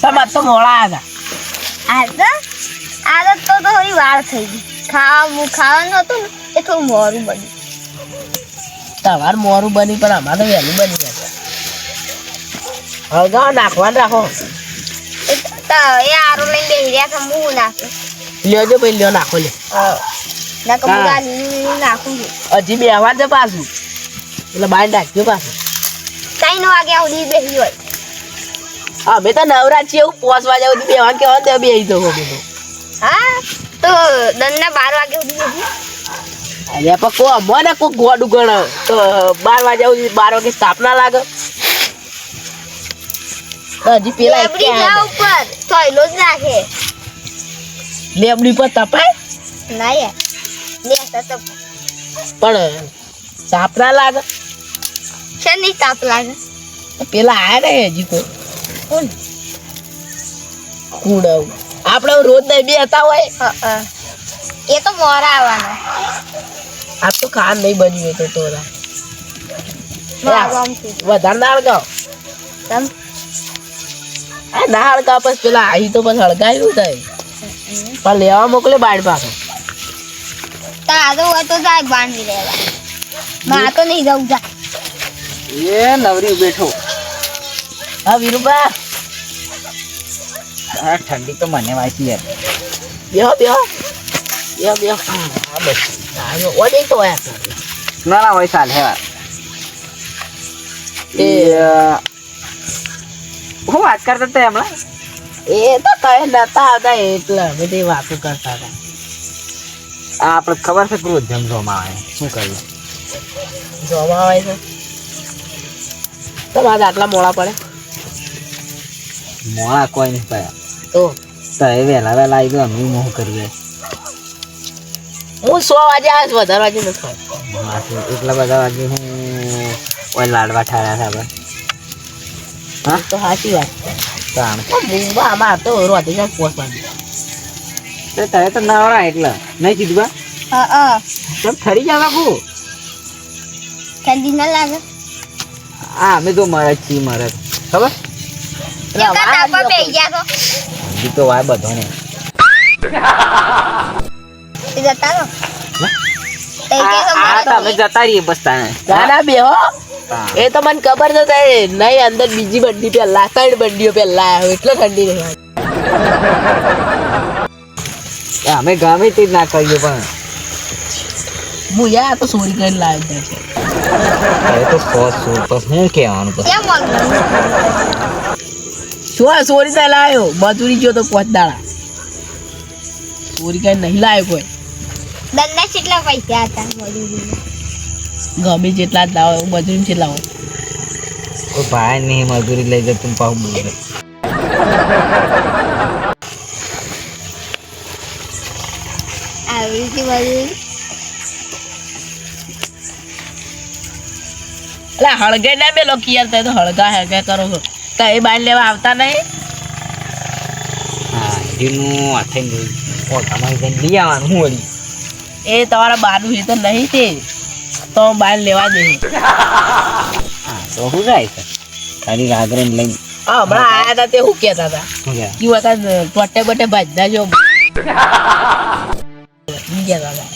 તમાર તો મોડા હતા આ તો આ તો થોડી વાર થઈ ગઈ ખાવા ખાવાનું હતું ને એ થોડું મોરું બન્યું તમારે મોરું બની પણ અમારે તો વહેલું બની જશે હળગાવો નાખવાનું રાખો એ આરો લઈને બેસી રહ્યા છે હું નાખું લ્યો જો ભાઈ લ્યો નાખો ના છું હજી બે વાર છે પાછું એટલે બહાર નાખજો પાછું ત્રણ વાગ્યા સુધી બેસી હોય અમે તો નવરાજ છીએ એવું પોસ વાગ્યા સુધી બે વાગે કેવા ત્યાં બે તો અમે તો. હા? તો દંડના બાર વાગે સુધી બેસી અરે પણ કો મને કોઈ ગોડું ગણ. તો બાર વાગ્યા સુધી બાર વાગે સ્થાપના લાગે. હજી પેલા ઉપર થોયલો જ નાખે લેબડી પર તપાય? ના યાર. પણ સ્થાપના લાગે? શેની તાપ લાગે? પેલા આ રે હજી કોઈ. કોણ કુડવ આપણે રોજ નહીં બે હતા હોય. એ તો મોરા આવવાના. આ તો ખાન નહીં બન્યું એ તો તોરા. વધારે ના હળગાવ તમ? આ ના હળગાવ પછી પેલા અહીં તો પછી હળકાયું થાય. પણ લેવા મોકલે બાળ પાસે તારો હોય તો જાય બાંધી લેવા. માં તો નહીં જવું જા. એ નવરી બેઠો. હા વીરુબા આ ઠંડી તો મને વાંચી યાર. બેહો બેહો. બેહો બેહો. હા બસ. આનો ઓડે તો આ ના ના હોય ચાલ હેવા. એ. હું વાત કરતા હતા હમણાં એ તો કઈ નતા આવતા એટલે બધી વાતો કરતા હતા. આ આપણે ખબર છે ક્રોધ જમવામાં આવે શું કર્યું? જોવા આવે છે. તમારે આટલા મોડા પડે. મોડા કોઈ નહીં પાયા તો સાહેબ વેલા વહેલા વહેલા આવી ગયો. અમે મોહ કરીએ હું સો વાગે આવે વધારે વાગે નથી એટલા બધા વાગે હું ઓય લાડવા ઠાર્યા સાહેબ હા? તો સાચી વાત. તાણ. મુંબા આમાં તો રોધી જાય તો તારે તો નવરા એટલે. નહીં કીધું બા? હા હા. તમે ફરી જાવ બાપુ. ઠંડી ના લાગે. હા અમે તો મરદ છીએ મરદ. ખબર? તો વાય બધો ને જતા રહીએ બસ હા. એ તો મને ખબર તે નહીં અંદર બીજી બંડી પેલા ત્રણ બંડીઓ પેલા આવ્યો એટલે ઠંડી રહી અમે ગમે તે ના કરીએ પણ. હું યાર તો ચોરી કરીને લાવ્યો છે. તો સો કહેવાનું મળતું શું સોરી તો લાવ્યો મજૂરી ગયો તો પાંચ દાડા. ચોરી કઈ નહીં લાવ્યો કોઈ. દંડા કેટલા પૈસા હતા મજૂરી ગમે જેટલા જ લાવો મજૂરી જેટલા હોય. કોઈ ભાઈ નહીં મજૂરી લઈ જતું ને બોલે. આવી રીતે મજૂરી એટલે હળગે ના મેલો કિયાર થાય તો હળગા હળગા કરો છો. તો એ બાર લેવા આવતા નહીં? હા એનું હાથે તમારી જઈને લઈ આવવાનું હું વળી? એ તમારા બારનું હેતર નહીં તે. તો બાર લેવા દે હા તો શું જાય છે. ખાલી રાગરે લઈને. હા હમણાં આયા હતા તે શું કહેતા હતા. કે વખત ટોટે બટે ભાજના જો. કહેતા હતા.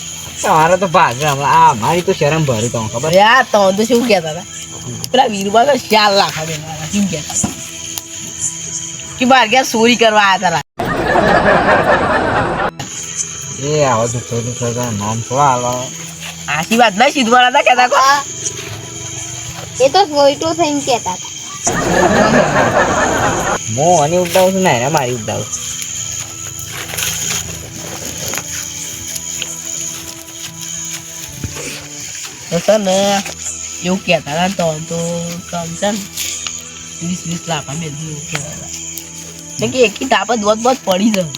તમારે તો ભાગ હમણાં આ મારી તો શરમ ભરી તો ખબર? યાર તો તો શું કહેતા હતા? પેલા વીરબા તો ચાર લાખ કેમ કહેતા કે બાર ગયા ચોરી કરવા આવ્યા હતા એ આવો તો ચોરી કરતા નામ થોડા હાલવા આખી વાત ના સીધવાના હતા કેતા કો? એ તો સોઈટો થઈને કેતા હતા. હું અને ઉડાવું છું ને એને મારી ઉડાવું છું. છે ને એવું કહેતા હતા તો તો કમ છે ને વીસ વીસ લાખ અમે એવું કહેતા હતા. ને કે એકી તાપ જ બહુ પડી જાય.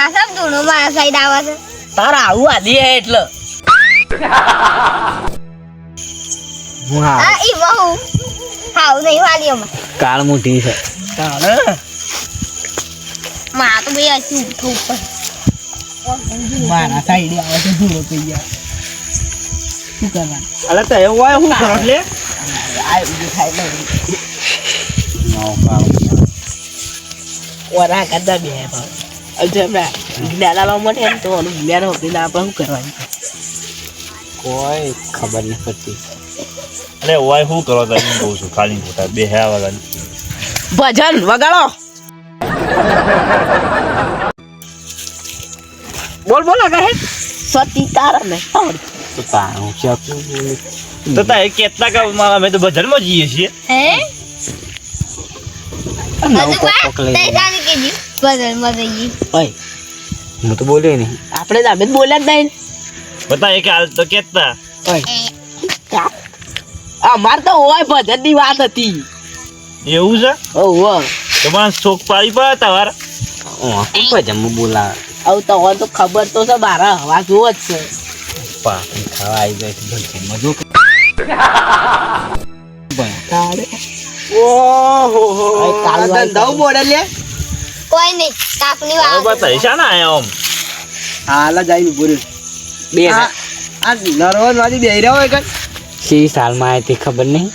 આ સબ ધૂણો મારા સાઈડ આવે છે. તારા આવું આલી હે એટલે. હું ઈ બહુ હાવ નહીં વાલી અમાર. કાળ મોટી છે. તારે માં તો બે ઉઠવું ઉપર મારા સાઈડ આવે છે ધૂળો થઈ ગયા. શું કરવાનું અરે તો એવું હોય શું કરો એટલે? આ ઊંધું થાય ને ઓરા કરતા બે ભાવ હવે જો એમના જ્ઞાન લાવવા માટે એમ તો જ્ઞાન હોતું ને આપણે શું કરવાનું કોઈ ખબર નહીં પડતી. અરે ઓય શું કરો તમે કહું છું ખાલી ખોટા બે હે વગર ભજન વગાડો. બોલ બોલ આગળ સતી તારા ને આવડે. તો તારું તો તા એ કેટલા કે અમે તો ભજનમાં જઈએ છીએ. હે? નવ હજુ કોક બા કોક લઈ તઈ જાને કીધું બદલમાં જઈએ ઓય હું તો બોલ્યો આપણે તો જ બોલ્યા જ નહીં. બતા એ હાલ તો કેટલા અમાર તો હોય ભજનની વાત હતી. એવું છે? ઓહો તમારે શોક પાડી પડે તમારે. હું ભજન બોલાવે. આવું તો હોય તો ખબર તો છે મારા હવા જોવો જ છે. પાકી ખાવા આવી જાય ભજનમાં જો તારે ઓહો હવે કાળું આવી ધંધાઓ બોલે લે. કોઈ નહીં કાપની વાત શા ના આમ હાલ જ આવીને બોલ્યું બે આ નરવન વાળી બે રહ્યા હોય કઈ સી સાલમાં આવી તે ખબર નહીં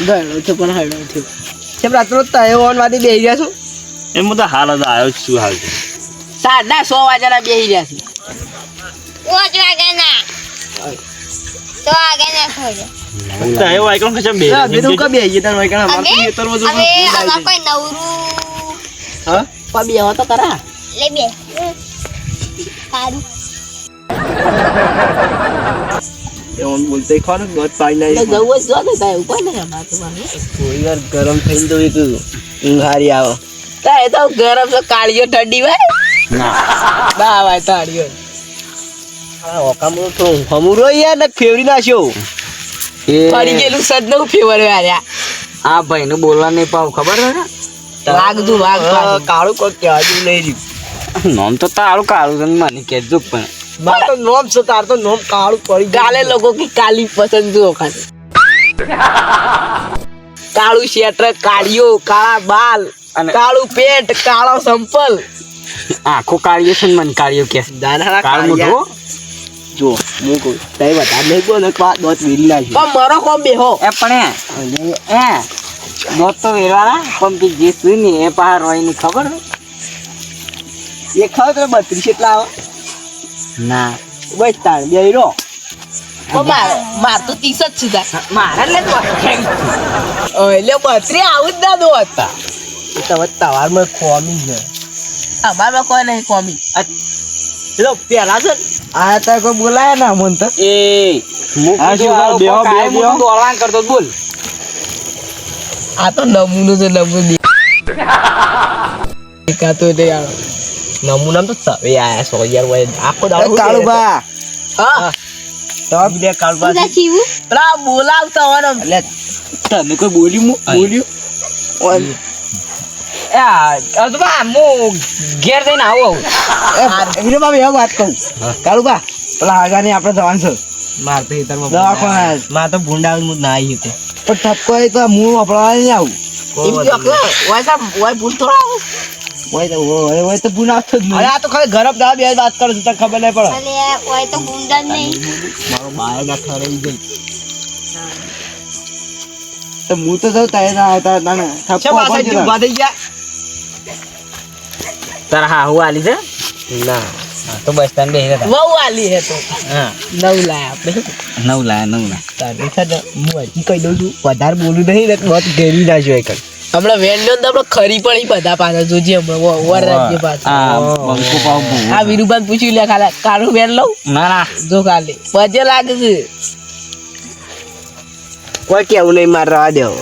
ગયો છે પણ હળો થયો. રાત્રો તહેવાન વાળી બે રહ્યા છું? એમ તો હાલ જ આવ્યો છું હાલ. સાડા સો વાગ્યાના બેસી રહ્યા છે. પાંચ વાગ્યાના. તો વાગ્યાના થોડે તો એ વાયકણ કશા બે બીજું કઈ બે તને વાયકણ અમાર અમે તો હવે બસ કોઈ નવરું હા? પણ બે તો કરા લે બે. સારું. એવન બોલતે ખરું દોત પાડી તો જવું જ જો તાય ઉપર ને અમારે તો મારે. થોડી ગરમ થઈને તો એક ઊંઘ હારી આવે. તાય તો ગરમ તો કાળીઓ ઠંડી હોય. ના. તાળીઓ ઓકામો તો હમુરો યાર ને ફેવરી નાખ્યો પડી ગયેલું સદનું ફેવર વાળ્યા આ ભાઈ નું બોલવા નહીં પાવ ખબર છે ને? વાગ કાળું કોઈ કહેવાતું નહીં રહ્યું. નોમ તો તારું કાળું છે મને કહેજો પણ. માર તો નોમ છે તાર તો નોમ કાળું પડી કાલે લોકો કે કાલી પસંદ જો ખાતે કાળું શેટર કાળિયો કાળા બાલ અને- કાળું પેટ કાળો સંપલ. આખો કાળિયો છે ને મને કાળિયો કે. દાદા કાળું મોઢું જો હું કહું તઈ બતા નહીં ને પા દોત વેરી નાખ્યો પણ મરો કોમ બેહો એ પણ એ એ દોત તો વેરવાના પણ કે જે સુઈ ને એ પાર હોયની ખબર એ ખાવ તો બત્રીસ એટલા આવે ના. બસ તાણ બે રો. માર માર તો ત્રીસ જ છે. મારા લે એટલે બત્રી આવું જ ના દો હતા. તમારે તવારમાં ખોમી છે. અમારમાં કોઈ નહીં કોમી પેલો પેલા છે આ તો કોઈ બોલાય ના મન તો. એ હું આ શું કરો? બેહો, બેહો, બેહો. દોડવાન કરતો બોલ. આ તો નમૂનું છે નમૂની. દેખાતો નહીં આ. નમૂના તો આયા યાર આખો દાડો કાળુબા. હા તો? બીજે કાળુબા પેલા બોલાવતા હોય એટલે તને કોઈ બોલ્યું બોલ્યું? બા હું ઘેર જઈને આવું હીરો બાબા એવા વાત કહું કાળુબા પેલા આગાની આપણે જવાનું છે. માર તો હિતરમાં દવાખાના. માં તો ભૂંડા હું ના આવી હતી. પણ ઠપકો એ તો હું વપરાવા નહીં આવું. ભૂલ થોડા આવું. તો તો જ નહીં. આ તો ખાલી ગરમ બે વાત કરો છું તને ખબર નહીં પડે. તો ગુંડા નહીં. મારો બાય ના ઠરાઈ ગઈ તો હું તો જાઉં તારે ના આવતા તને ઠપકો ઊભા થઈ ગયા? તારા હા હું આલી છે? ના. તો બસ તને બે વહુ આલી હે તો. હા. નવ લાય આપણે. નવ લાયા નવ ના તારે છે ને હું હજી કહી દઉં છું. વધારે બોલું નહીં ને બહુ ઘેરી એક હમણાં વેન્ડો તો આપણે ખરી પણ બધા પાછા જોજે હમણાં વ- રાજ્ય પાછા આ વિરુભાન પૂછ્યું લે ખાલે કાળું વેન લઉં? ના ના. જો કાલે પજે લાગે છે. કોઈ કેવું નહીં મારે રવા દેવો.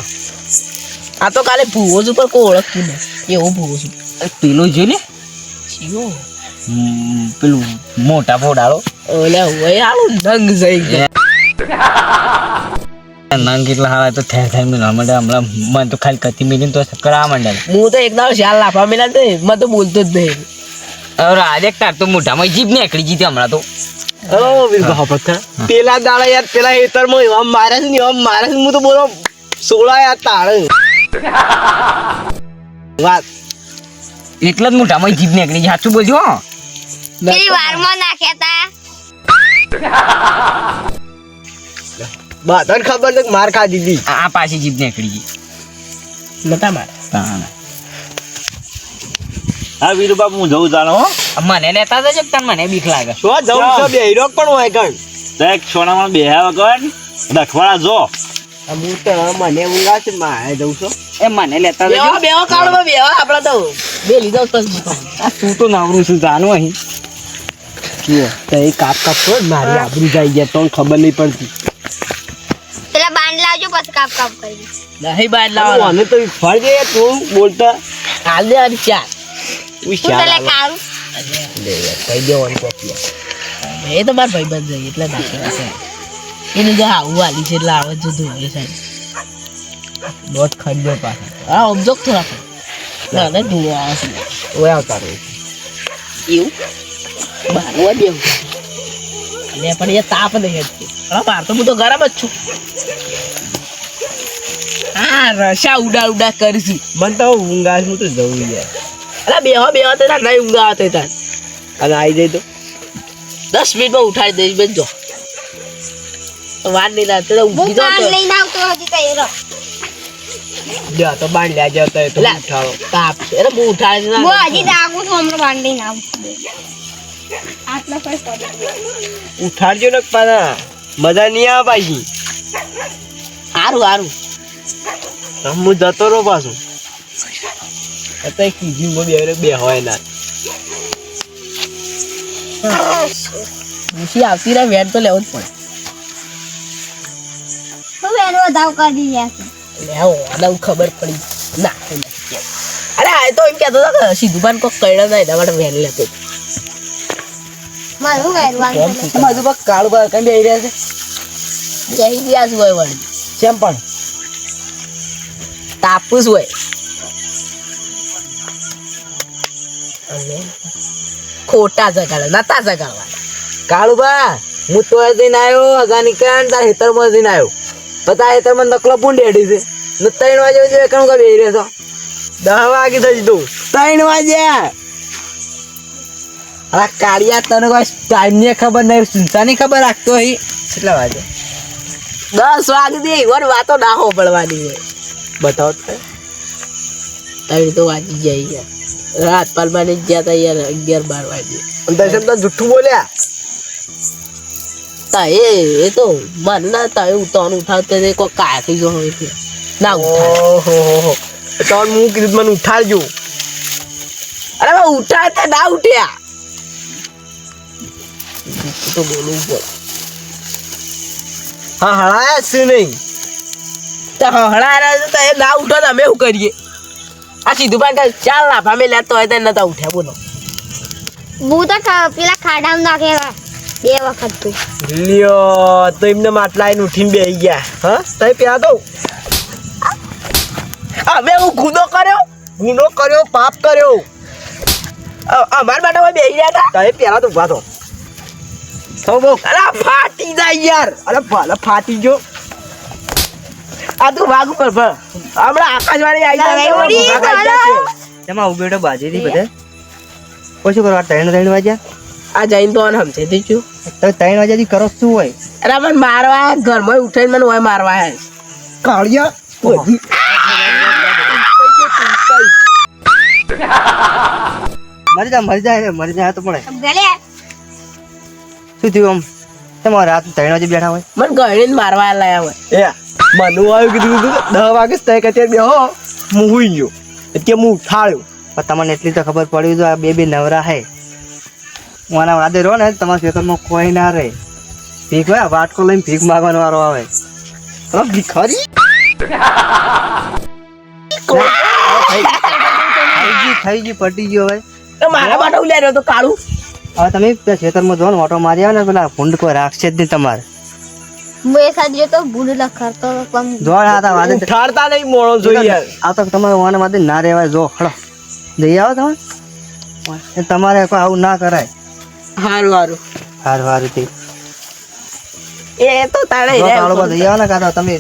આ તો કાલે ભૂવો ઉપર કોઈ ઓળખતું નહીં એવું ભૂવો છું? પેલું જોઈ ને શીવો પેલું મોટા ફોડાળો. ઓલે હોય આલો નંગ જઈ ગયા. નંગ કેટલા હારા તો ઠેર ઠેર મિલવા માંડે. હમણાં મન તો ખાલી કતી મિલી તો આ માંડે. હું તો એક દાડો શાલ લાફા મિલા તે મને તો બોલતો જ નહીં. અરે આજે તાર તો મોઢામાં જીભ નીકળી જીતી હમણાં તો. પેલા દાડા યાર પેલા હેતરમાં એવા મારે છે ને એવા મારે છે હું તો બોલો સોળા યાર તાળે વાત. એટલે જ મોઢામાં જીભ નીકળી સાચું બોલજો હો. પેલી વારમાં નાખ્યા તા. બધાને ખબર છે માર ખા દીધી આ પાછી જીભ નીકળી ગઈ. નતા મારે? હા વીરુ બાપુ હું જઉં જાણો મને લેતા જજો તને મને બીક લાગે? પણ હોય કણ એક સોનામાં બેહ્યા વગર દખવાડા જો. હું તો મને ઊંઘા છે મારે જવું છું. એ મને લેતા જજો. બેહો કાળમાં બેહો આપણે તો. બે લીધા તો તું તો નાવરું છું જાણું અહીં. તો એ કાપ કાપ તો મારી આબરૂ જાય ગયા તો ખબર નહીં પડતી. પેલા બાંધ લાવજો પછી કાપ કાપ કરી નહીં બાંધ લાવો મને તો ફળ દે તું બોલતા. હાલ દે અને ચાર. હું ચાલ પેલા કારું લે કહી દેવાનું કોપી એ તો મારા ભાઈબંધ છે એટલે નાખેલા છે. એને જો આવું વાલી છે એટલે આવે જો સાહેબ દોત ખરીદ્યો પાછા. હા ઓબ્જોક્ટ થોડા ના ના ધોવા આવે Well એ તાપ નહીં હટતી હા બહાર તો હું તો ગરમ જ છું હા રસા ઉડા ઉડા કરીશું મને તો ઊંઘ આવે છે, હું તો જવું યાર અલા બેહો બેહો તો તાર નહીં ઊંઘા આવતો તાર અને આવી જાય તો દસ મિનિટમાં ઉઠાડી દઈશ બેન જો વાર નહીં લાગતો તો હું ઊંઘી જાઓ લઈને આવતો હજી કઈ જા તો બાંધ લ્યા જતા તો લા. ઉઠાડો તાપ અરે હું ઉઠાડી દઈશ. હું હજી દાગું છું હમણાં બાંધ લઈને આવું. આટલા ફર્સ્ટ ઉઠાડજો ને પાછા. મજા નહીં આવે પાછી. હારું હારું. આમ હું જતો રહો પાછું. અત્યારે કીધું બે બે હોય ના. ઉછી આવતી રહે વેટ તો લેવો જ પડે. હું એનો વધાવ કરી દીધા ખબર પડી. ના. અરે આ તો એમ કહેતો હતો કે સીધું પાન કોક કઈડા નહીં તમારે વેન લેતો મારું મારું પર કાળું બાર કઈ બેહી રહ્યા છે? જઈ ગયા છે હોય વળી. કેમ પણ? તાપુસ હોય. અને ખોટા જગાડે નતા જગાડવા કાળુબા હું તો જઈને આવ્યો અગાની કાન તાર હેતરમાં જઈને આવ્યો. પણ એ તમે નકલો પૂન ડેડી છે. ને ત્રણ વાગે જો એકણ કા બેહી રહ્યો દસ વાગે થઈ તું ત્રણ વાગ્યા અરે કાળિયા, તને કોઈ ટાઈમની ખબર નહીં સુનસાની ખબર રાખતો હી. કેટલા વાગે? દસ વાગે દે વર વાતો ના હો પડવાની છે. બતાવો તો. તવી તો વાંચી જાય રાત પાલમાં ને ગયા તા યાર અગિયાર બાર વાગે. દર્શન તો જુઠ્ઠું બોલ્યા? તા એ એ તો મને ના તા એવું તન ઉઠાવતે તે કોઈ હોય ના ઓહો હો હો. તો હું કીધું મને ઉઠાડજો. અરે ના ઉઠ્યા. તો બોલવું પડે. હા હળાયા છે નહીં. તો હળા તો એ ના ઉઠો અમે શું કરીએ? આ સીધું પણ ચાલ ના ભામે લેતો હોય તો નતા ઉઠ્યા બોલો. હું તો પેલા ખાડામાં નાખેલા. બે વખત લ્યો તો એમને માટલા ઉઠીને બેસી ગયા. હા? તઈ પ્યા તો અમે હું ગુનો કર્યો? ગુનો કર્યો પાપ કર્યો. અમારા માટે બેસી ગયા હતા? તઈ પેલા તો ઊભા થો. અરે ફાટી જાય યાર. અરે ભલે ફાટી ગયો. આ તું ભાગ ઉપર ભર હમણાં આકાશવાણી આવી જાય એમાં ઉભેડો બાજેથી બધે. પછી કરવા ત્રણ ત્રણ વાગ્યા. આ જઈને તો સમજે તે તો ત્રણ વાગ્યાથી કરો શું હોય? અરે મને મારવા ઘરમાં ઉઠાઈને મને હોય મારવા હે કાળિયા મરી જા મરી જાય મરી જાય તો પડે શું થયું આમ? તમારે રાત ત્રણ વાગે બેઠા હોય? મને ગળીને મારવા લાયા હોય. એ મનુ આવ્યું કીધું કીધું દસ વાગે તય કચેર બેહો. હું હુઈ ગયો. એટલે હું ઉઠાડ્યો પણ તમને એટલી તો ખબર પડી તો આ બે બે નવરા હે. હું આના વાદે રહો ને તમારા ખેતરમાં કોઈ ના રહે. ભીખ હોય વાટકો લઈને ભીખ માગવાનો વારો આવે. અરે ભિખારી? થઈ ગયું પટી ગયું હવે. મારા માટે ઉલ્યા રહ્યો તો કાળું. હવે તમે પેલા ખેતરમાં જો ને ઓટો મારી આવે ને પેલા ભૂંડ કોઈ રાખશે જ નહીં તમારે. હું એક હાથ જોતો ભૂલ લખરતો હતો પણ જો આ તા વાદે ઉઠાડતા નહીં મોણો જોઈએ. આ તો તમારે વાના માટે ના રહેવાય જો હળો. જઈ આવો તમે. તમારે કોઈ આવું ના કરાય. હારું હારું. હારું હારું તે એ તો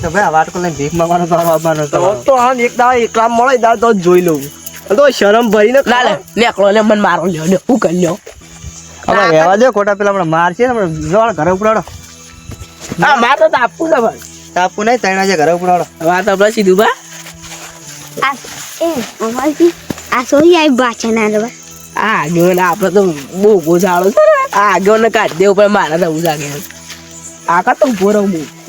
તો ભાઈ વાટકો લઈને ભીખ તો આવવાનો તો તો આમ એક દાવ એક કામ દાવ તો જોઈ લઉં. તો શરમ ભરીને કાલે લેકળો લે મને મારો હું કરી લ્યો. હવે દે ખોટા પેલા આપણે મારશે ને ઘરે ઉપડાડો. હા માર તો તાપુ છે ભાઈ નહીં તૈણા છે ઘરે ઉપડાડો. હવે આપણે સીધું બા. આ એ અમારી આ સોઈ આઈ બાચના આ આગેવાન આપણે તો બહુ ગોઝાળો છે ને. આ આગેવાન કાઢી દેવું પણ મારા થવું જાગે. આકા તો રહું હું.